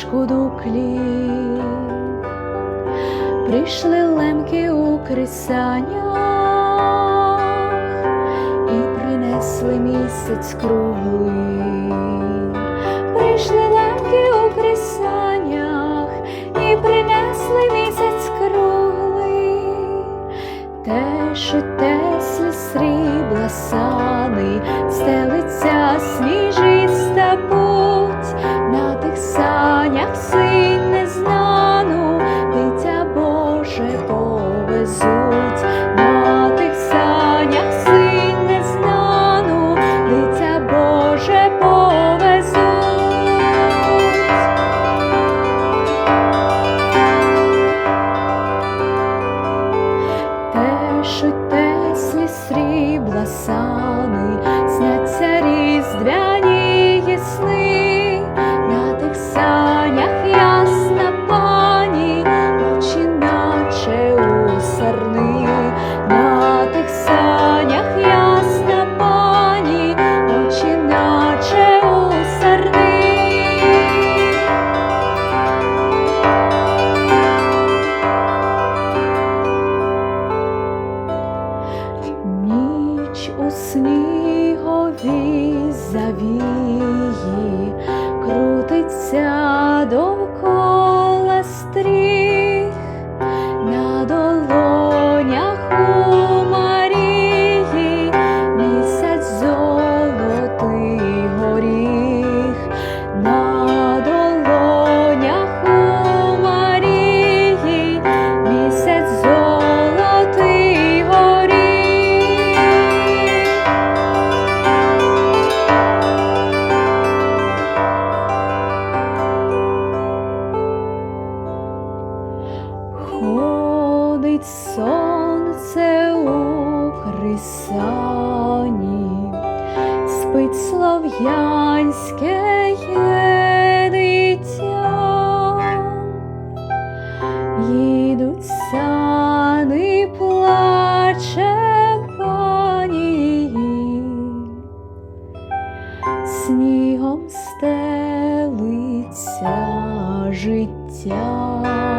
ліжку дуклі, прийшли лемки у крисанях і принесли місяць круглий, прийшли лемки у крисанях і принесли місяць круглий, теж і теслі срібла сани, стелиться сніжиста завії крутиться довкола Світить сонце у крисані, спить слов'янське є дитя, їдуть сани, плаче пані, снігом стелиться життя.